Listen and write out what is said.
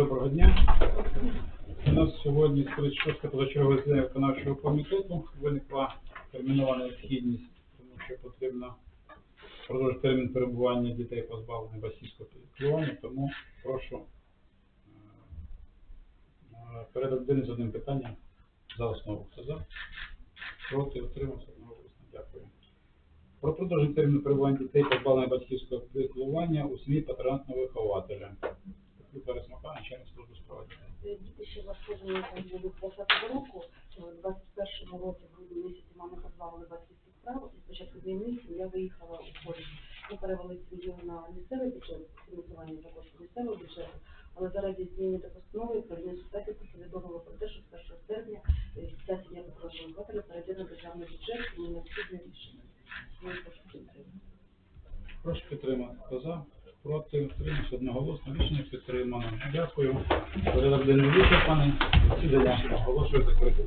Доброго дня. У нас сьогодні 36 позачергове засідання виконавчого комітету. Виникла термінова необхідність, тому що потрібно продовжити термін перебування дітей позбавлених батьківського піклування, тому прошу е, е, порядок з одним питанням за основу. Хто за? Проти, утримався одноголосно. Дякую. Про продовження терміну перебування дітей позбавлених батьківського піклування у сім'ї патронатного вихователя. Ресмака, начальник служби справи. дітей. Діти ще заслужені від 20 року, в 21 році, в грудні місяці, мами позбавили батьківських прав, і з початку війни сім'я виїхала у полі. Ми перевели сім'ю на місцевий бюджет, фінансування кошти місцевого бюджету, але заради зміни до постанови Кабінет Штатів повідомило про те, що з 1 серпня ця сім'я попросила вихователя перейде на державний бюджет і необхідне рішення. Прошу підтримати. Прошу підтримати. Хто за? Проти, утримався одноголосно. Рішення підтримано. Дякую. Порядок денний вичерпаний. Оголошую закритим.